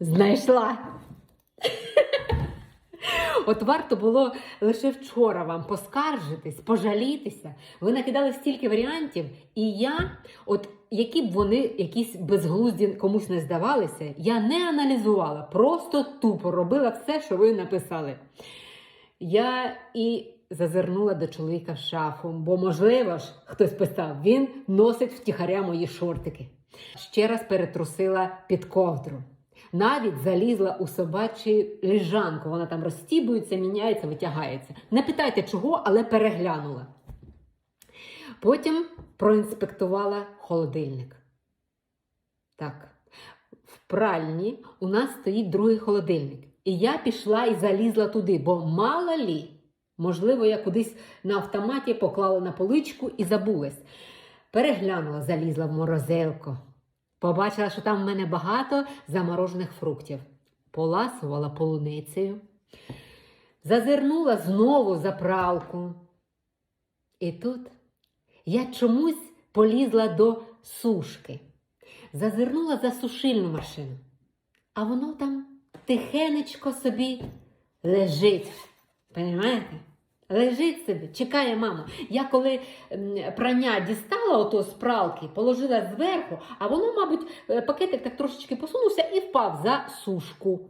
Знайшла. От варто було лише вчора вам поскаржитись, пожалітися. Ви накидали стільки варіантів, і я, от які б вони якісь безглузді комусь не здавалися, я не аналізувала, просто тупо робила все, що ви написали. Я і зазирнула до чоловіка в шафу, бо, можливо ж, хтось писав, він носить втіхаря мої шортики. Ще раз перетрусила під ковдру. Навіть залізла у собачу ліжанку. Вона там розстібується, міняється, витягається. Не питайте чого, але переглянула. Потім проінспектувала холодильник. Так, в пральні у нас стоїть другий холодильник. І я пішла і залізла туди, бо мало лі, можливо, я кудись на автоматі поклала на поличку і забулась. Переглянула, залізла в морозилку. Побачила, що там в мене багато заморожених фруктів. Поласувала полуницею. Зазирнула знову за пралку. І тут я чомусь полізла до сушки. Зазирнула за сушильну машину. А воно там тихенечко собі лежить. Понимаєте? Лежить собі, чекає маму. Я коли прання дістала ото з пралки, положила зверху, а воно, мабуть, е, пакетик так трошечки посунувся і впав за сушку.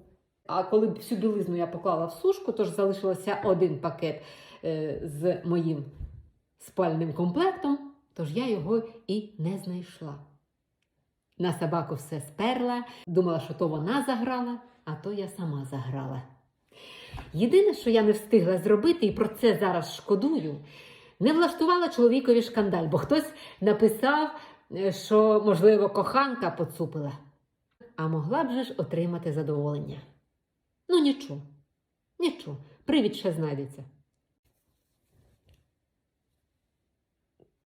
А коли всю білизну я поклала в сушку, тож залишилося один пакет е, з моїм спальним комплектом, тож я його і не знайшла. На собаку все сперла, думала, що то вона заграла, а то я сама заграла. Єдине, що я не встигла зробити, і про це зараз шкодую, не влаштувала чоловікові шкандаль, бо хтось написав, е, що, можливо, коханка поцупила. А могла б же ж отримати задоволення. Ну, нічого, нічого, привід ще знайдеться.